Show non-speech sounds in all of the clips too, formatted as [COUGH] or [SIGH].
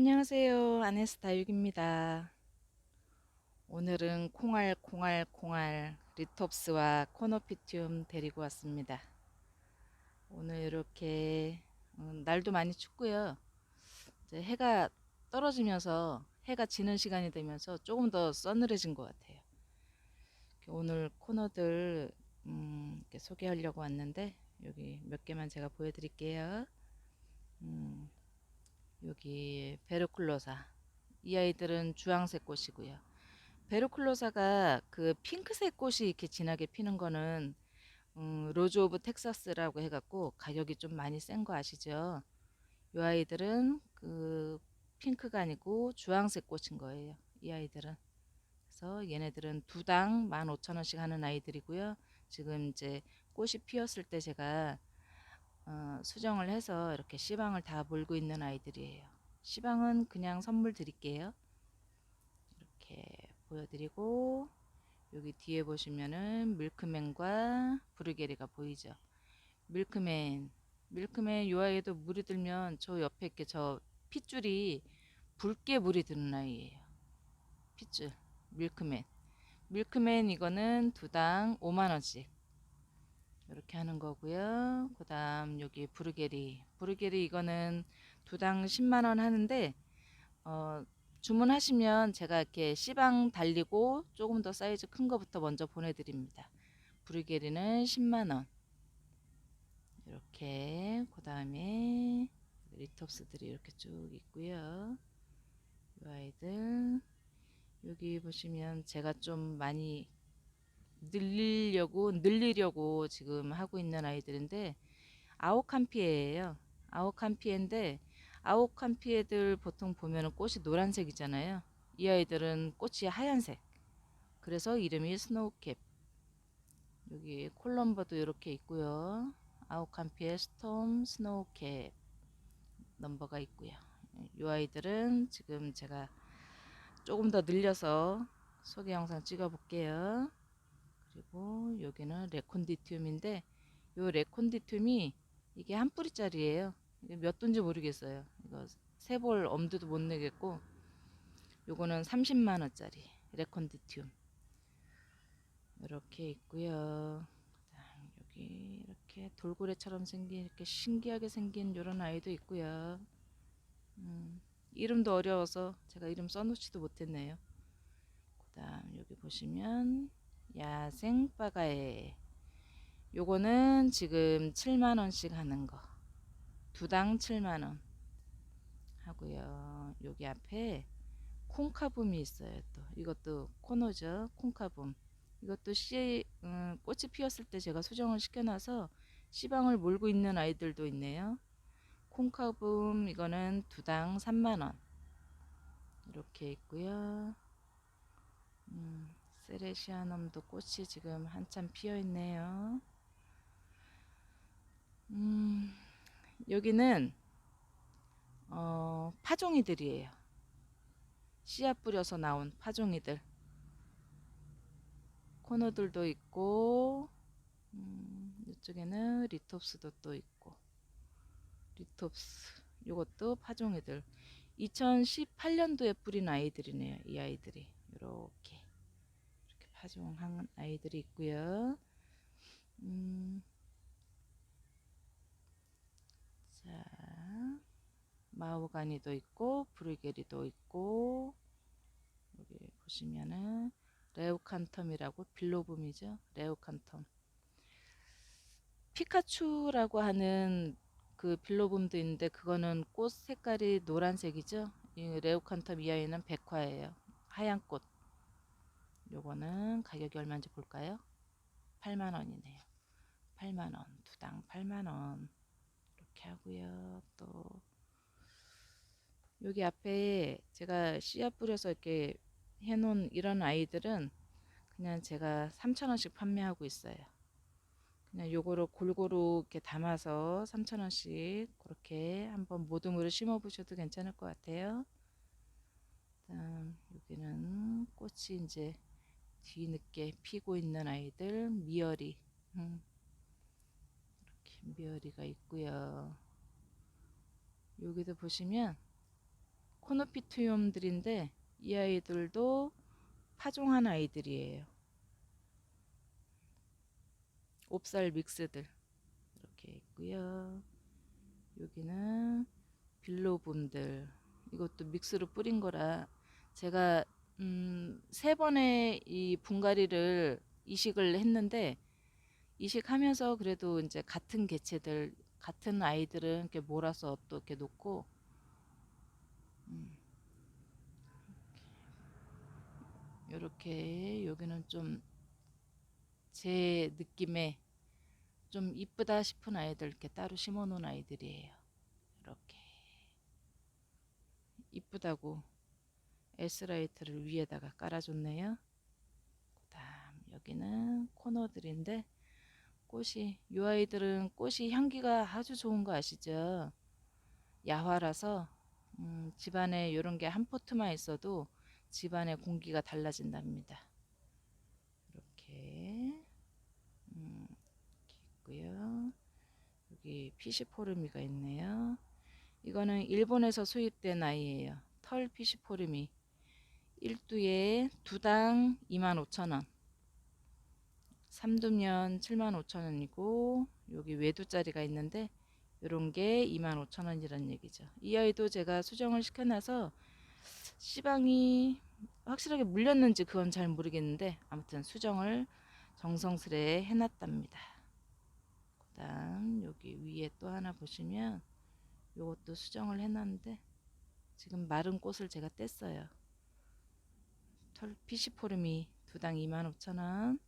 안녕하세요. 아네스 다육입니다. 오늘은 콩알 콩알 콩알 리톱스와 코노피티움 데리고 왔습니다. 오늘 이렇게 음, 날도 많이 춥고요. 이제 해가 떨어지면서 해가 지는 시간이 되면서 조금 더 서늘해진 것 같아요. 오늘 코너들 음, 소개하려고 왔는데 여기 몇 개만 제가 보여드릴게요. 음, 여기 베르쿨로사. 이 아이들은 주황색 꽃이고요. 베르쿨로사가 그 핑크색 꽃이 이렇게 진하게 피는 거는 음, 로즈 오브 텍사스라고 해갖고 가격이 좀 많이 센 거 아시죠? 이 아이들은 그 핑크가 아니고 주황색 꽃인 거예요 이 아이들은. 그래서 얘네들은 두 당 15,000원씩 하는 아이들이고요. 지금 이제 꽃이 피었을 때 제가 어, 수정을 해서 이렇게 시방을 다 몰고 있는 아이들이에요. 시방은 그냥 선물 드릴게요. 이렇게 보여드리고 여기 뒤에 보시면은 밀크맨과 브루게리가 보이죠. 밀크맨 밀크맨 요 아이도 물이 들면 저 옆에 이렇게 저 핏줄이 붉게 물이 드는 아이예요. 핏줄 밀크맨 밀크맨 이거는 두 당 5만원씩 이렇게 하는 거고요. 그 다음 여기 부르게리. 부르게리 이거는 두 당 10만원 하는데, 어, 주문하시면 제가 이렇게 시방 달리고 조금 더 사이즈 큰 거부터 먼저 보내드립니다. 부르게리는 10만원. 이렇게, 그 다음에 리톱스들이 이렇게 쭉 있고요. 이 아이들. 여기 보시면 제가 좀 많이 늘리려고 늘리려고 지금 하고 있는 아이들인데 아오칸피에예요. 아오칸피에인데 아오칸피에들 보통 보면은 꽃이 노란색이잖아요. 이 아이들은 꽃이 하얀색. 그래서 이름이 스노우캡. 여기 콜럼버도 이렇게 있고요. 아오칸피에 스톰 스노우캡 넘버가 있고요. 이 아이들은 지금 제가 조금 더 늘려서 소개 영상 찍어 볼게요. 그리고 여기는 레콘디튬인데 요 레콘디튬이 이게 한 뿌리짜리예요. 몇 돈지 모르겠어요. 이거 세볼 엄두도 못 내겠고 요거는 30만 원짜리 레콘디튬 이렇게 있고요. 여기 이렇게 돌고래처럼 생긴 이렇게 신기하게 생긴 요런 아이도 있고요. 음, 이름도 어려워서 제가 이름 써놓지도 못했네요. 그 다음 여기 보시면 야생 빠가에. 요거는 지금 7만원씩 하는 거. 두 당 7만원 하고요. 여기 앞에 콩카붐이 있어요 또. 이것도 코너죠 콩카붐. 이것도 씨 음, 꽃이 피었을 때 제가 수정을 시켜놔서 씨방을 몰고 있는 아이들도 있네요. 콩카붐 이거는 두 당 3만원. 이렇게 있고요. 음. 세레시아넘도 꽃이 지금 한참 피어 있네요. 음, 여기는 어, 파종이들이에요. 씨앗 뿌려서 나온 파종이들. 코너들도 있고 음, 이쪽에는 리톱스도 또 있고 리톱스 이것도 파종이들 2018년도에 뿌린 아이들이네요 이 아이들이 이렇게 파종한 아이들이 있고요. 음, 자, 마호가니도 있고 브루게리도 있고 여기 보시면은 레오칸텀이라고 빌로붐이죠. 레오칸텀. 피카츄라고 하는 그 빌로붐도 있는데 그거는 꽃 색깔이 노란색이죠. 이 레오칸텀 이 아이는 백화예요. 하얀 꽃. 요거는 가격이 얼마인지 볼까요? 8만원이네요. 8만원, 두 당 8만원. 이렇게 하고요. 또, 여기 앞에 제가 씨앗 뿌려서 이렇게 해놓은 이런 아이들은 그냥 제가 3천원씩 판매하고 있어요. 그냥 요거를 골고루 이렇게 담아서 3천원씩 그렇게 한번 모둠으로 심어 보셔도 괜찮을 것 같아요. 다음 여기는 꽃이 이제 뒤늦게 피고 있는 아이들 미어리 음. 이렇게 미어리가 있고요 여기도 보시면 코노피투움들인데 이 아이들도 파종한 아이들이에요. 옵살 믹스들 이렇게 있고요. 여기는 빌로붐들 이것도 믹스로 뿌린 거라 제가 음, 세 번의 이 분갈이를 이식을 했는데 이식하면서 그래도 이제 같은 개체들 같은 아이들은 이렇게 몰아서 또 이렇게 놓고 음, 이렇게 여기는 좀 제 느낌에 좀 이쁘다 싶은 아이들 이렇게 따로 심어 놓은 아이들이에요. 이렇게. 이쁘다고 에스라이트를 위에다가 깔아줬네요. 그 다음 여기는 코너들인데 꽃이 이 아이들은 꽃이 향기가 아주 좋은 거 아시죠? 야화라서 음, 집안에 이런 게 한 포트만 있어도 집안의 공기가 달라진답니다. 이렇게 음, 이렇게 있고요. 여기 피시포르미가 있네요. 이거는 일본에서 수입된 아이예요. 털 피시포르미 1두에 두당 25,000원 3두면 75,000원이고 여기 외두짜리가 있는데 이런 게 25,000원이란 얘기죠. 이 아이도 제가 수정을 시켜놔서 시방이 확실하게 물렸는지 그건 잘 모르겠는데 아무튼 수정을 정성스레 해놨답니다. 그 다음 여기 위에 또 하나 보시면 요것도 수정을 해놨는데 지금 마른 꽃을 제가 뗐어요. 털 피시포름이 두 당 25,000원.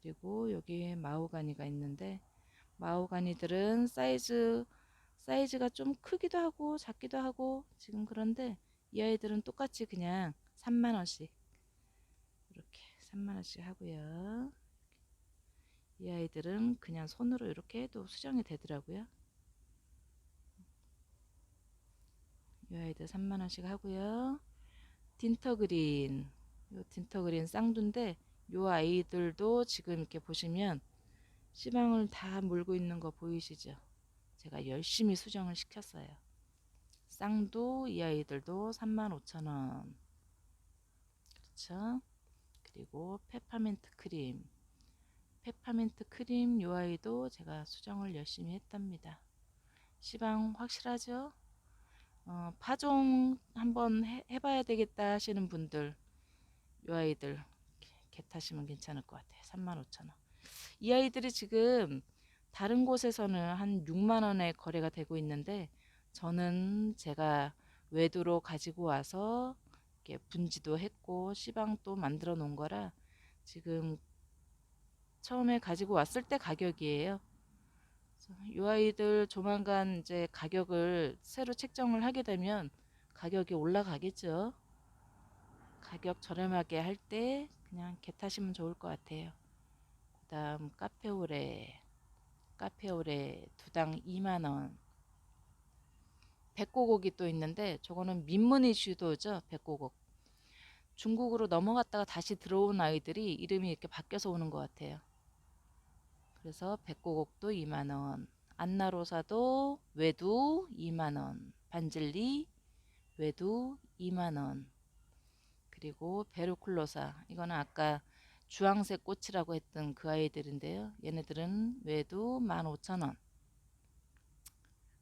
그리고 여기 마호가니가 있는데 마호가니들은 사이즈 사이즈가 좀 크기도 하고 작기도 하고 지금 그런데 이 아이들은 똑같이 그냥 3만 원씩. 이렇게 3만 원씩 하고요. 이 아이들은 그냥 손으로 이렇게 해도 수정이 되더라고요. 이 아이들 3만 원씩 하고요. 틴터그린 요 틴터그린 쌍두인데 요 아이들도 지금 이렇게 보시면 시방을 다 물고 있는 거 보이시죠? 제가 열심히 수정을 시켰어요. 쌍두 이 아이들도 35,000원. 그렇죠? 그리고 페퍼민트 크림. 페퍼민트 크림 요 아이도 제가 수정을 열심히 했답니다. 시방 확실하죠? 어, 파종 한번 해, 해봐야 되겠다 하시는 분들 요 아이들 개 타시면 괜찮을 것 같아요 35,000원 이 아이들이 지금 다른 곳에서는 한 6만 원에 거래가 되고 있는데 저는 제가 외도로 가지고 와서 이렇게 분지도 했고 시방도 만들어 놓은 거라 지금 처음에 가지고 왔을 때 가격이에요. 이 아이들 조만간 이제 가격을 새로 책정을 하게 되면 가격이 올라가겠죠. 가격 저렴하게 할 때 그냥 개 타시면 좋을 것 같아요. 그 다음 카페오레 카페오레 두 당 2만원. 백고곡이 또 있는데 저거는 민무늬 슈도죠 백고곡. 중국으로 넘어갔다가 다시 들어온 아이들이 이름이 이렇게 바뀌어서 오는 것 같아요. 그래서 백고곡도 2만원. 안나로사도 외두 2만원. 반질리 외두 2만원 그리고 베르쿨로사. 이거는 아까 주황색 꽃이라고 했던 그 아이들인데요. 얘네들은 외두 15,000원.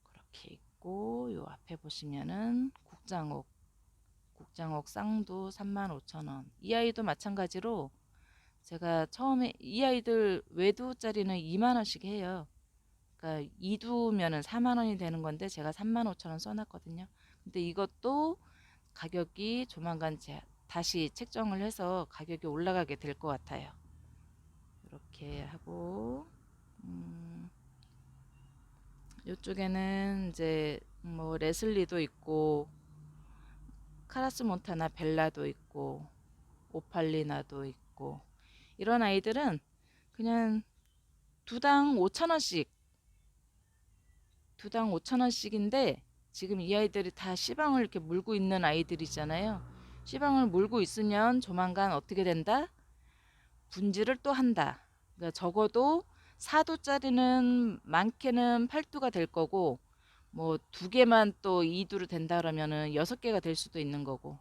그렇게 있고 요 앞에 보시면은 국장옥 국장옥 쌍두 35,000원. 이 아이도 마찬가지로 제가 처음에 이 아이들 외두짜리는 2만원씩 해요. 그러니까 2두면은 4만원이 되는 건데 제가 35,000원 써놨거든요. 근데 이것도 가격이 조만간 제, 다시 책정을 해서 가격이 올라가게 될 것 같아요. 이렇게 하고 음, 이쪽에는 이제 뭐 레슬리도 있고 카라스 몬타나 벨라도 있고 오팔리나도 있고 이런 아이들은 그냥 두 당 5천원씩 두 당 5천원씩인데 지금 이 아이들이 다 시방을 이렇게 물고 있는 아이들이잖아요 시방을 물고 있으면 조만간 어떻게 된다 분지를 또 한다 그러니까 적어도 4두짜리는 많게는 8두가 될 거고 뭐 두 개만 또 이두로 된다 그러면은 여섯 개가 될 수도 있는 거고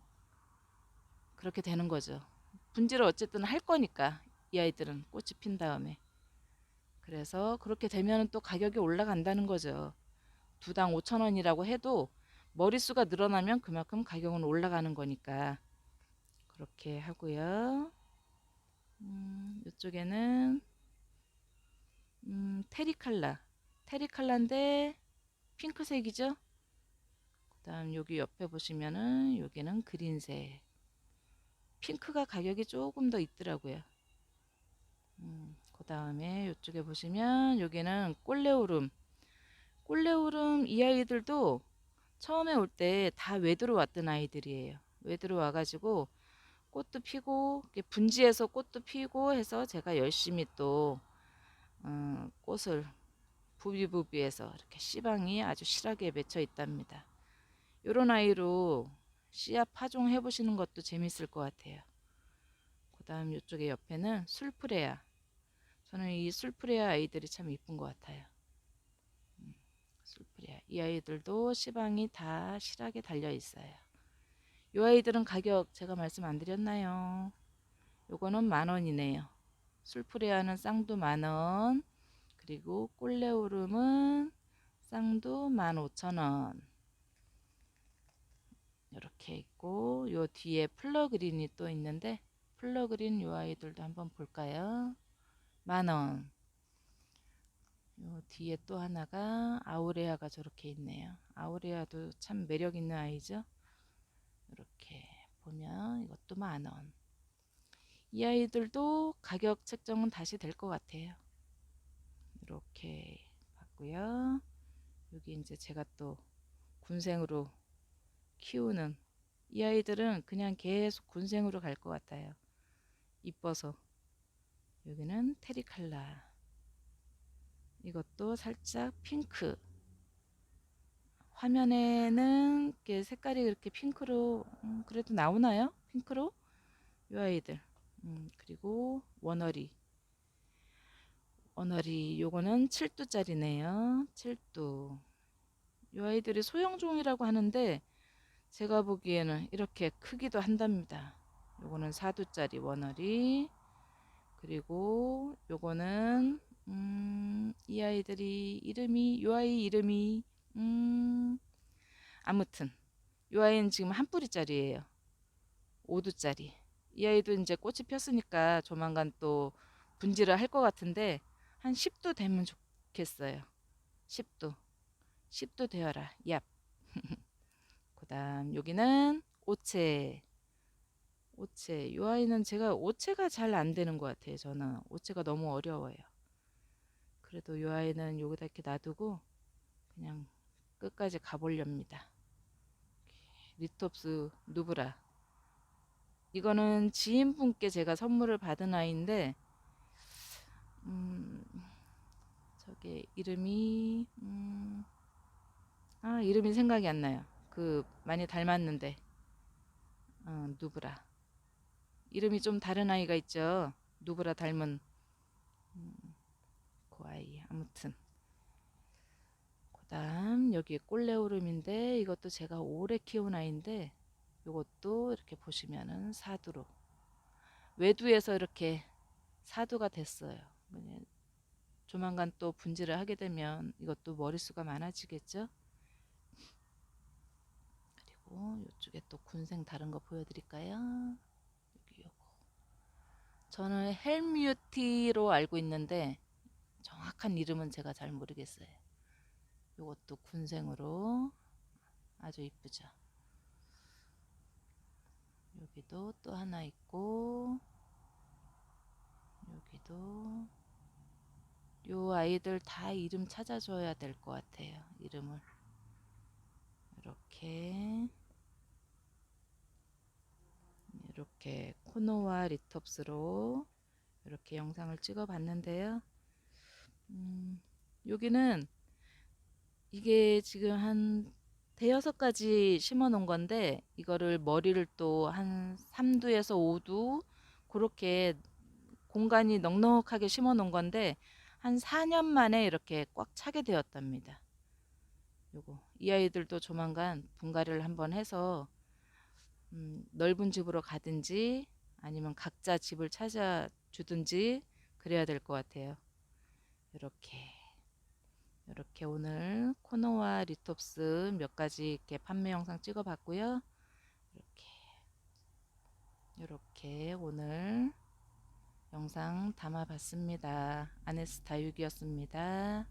그렇게 되는 거죠. 분질을 어쨌든 할 거니까 이 아이들은 꽃이 핀 다음에 그래서 그렇게 되면 또 가격이 올라간다는 거죠. 두 당 5천 원이라고 해도 머릿수가 늘어나면 그만큼 가격은 올라가는 거니까 그렇게 하고요. 음, 이쪽에는 음, 테리칼라 테리칼라인데 핑크색이죠. 그 다음 여기 옆에 보시면은 여기는 그린색 핑크가 가격이 조금 더 있더라고요. 음, 그 다음에 이쪽에 보시면 여기는 꼴레오름 꼴레오름 이 아이들도 처음에 올 때 다 외도로 왔던 아이들이에요. 외도로 와가지고 꽃도 피고 분지해서 꽃도 피고 해서 제가 열심히 또 어, 꽃을 부비부비해서 이렇게 씨방이 아주 실하게 맺혀 있답니다. 요런 아이로 씨앗 파종 해보시는 것도 재밌을 것 같아요. 그 다음 이쪽에 옆에는 술프레아. 저는 이 술프레아 아이들이 참 이쁜 것 같아요. 음, 술프레아. 이 아이들도 씨방이 다 실하게 달려 있어요. 이 아이들은 가격 제가 말씀 안 드렸나요? 요거는 만 원이네요. 술프레아는 쌍도 만 원. 그리고 꼴레오름은 쌍도 만 오천 원. 이렇게 있고 요 뒤에 플러그린이 또 있는데 플러그린 요 아이들도 한번 볼까요? 만 원 요 뒤에 또 하나가 아우레아가 저렇게 있네요 아우레아도 참 매력 있는 아이죠 이렇게 보면 이것도 만 원 이 아이들도 가격 책정은 다시 될 것 같아요 이렇게 봤고요 여기 이제 제가 또 군생으로 키우는 이 아이들은 그냥 계속 군생으로 갈 것 같아요. 이뻐서. 여기는 테리칼라. 이것도 살짝 핑크. 화면에는 색깔이 그렇게 핑크로 음, 그래도 나오나요? 핑크로? 이 아이들. 음, 그리고 원어리. 원어리 요거는 7두짜리네요. 7두. 이 아이들이 소형종이라고 하는데 제가 보기에는 이렇게 크기도 한답니다. 요거는 4두짜리 원어리 그리고 요거는 음, 이 아이들이 이름이 요 아이 이름이 음, 아무튼 요 아이는 지금 한 뿌리짜리예요. 5두짜리. 이 아이도 이제 꽃이 폈으니까 조만간 또 분지를 할것 같은데 한 10도 되면 좋겠어요. 10도. 10도 되어라. 얍. [LAUGHS] 그 다음 여기는 오체. 오체. 이 아이는 제가 오체가 잘 안 되는 것 같아요 저는. 오체가 너무 어려워요 그래도 이 아이는 여기다 이렇게 놔두고 그냥 끝까지 가보렵니다. 리톱스 누브라. 이거는 지인분께 제가 선물을 받은 아이인데 음, 저게 이름이 음, 아 이름이 생각이 안 나요. 그 많이 닮았는데. 어, 누브라. 이름이 좀 다른 아이가 있죠. 누브라 닮은. 음, 그 아이. 아무튼. 그 다음 여기 꼴레오름인데 이것도 제가 오래 키운 아이인데 이것도 이렇게 보시면은 사두로. 외두에서 이렇게 사두가 됐어요. 조만간 또 분지를 하게 되면 이것도 머릿수가 많아지겠죠? 그리고 이쪽에 또 군생 다른 거 보여드릴까요? 저는 헬뮤티로 알고 있는데 정확한 이름은 제가 잘 모르겠어요. 이것도 군생으로 아주 이쁘죠. 여기도 또 하나 있고 여기도 요 아이들 다 이름 찾아줘야 될 것 같아요. 이름을 이렇게 이렇게 코노와 리톱스로 이렇게 영상을 찍어 봤는데요. 음, 여기는 이게 지금 한 대여섯 가지 심어 놓은 건데 이거를 머리를 또 한 3두에서 5두 그렇게 공간이 넉넉하게 심어 놓은 건데 한 4년 만에 이렇게 꽉 차게 되었답니다. 요거 이 아이들도 조만간 분갈이를 한번 해서 음, 넓은 집으로 가든지 아니면 각자 집을 찾아 주든지 그래야 될 것 같아요. 이렇게 이렇게 오늘 코노와 리톱스 몇 가지 이렇게 판매 영상 찍어 봤고요. 이렇게 이렇게 오늘 영상 담아 봤습니다. 아네스타 6이었습니다.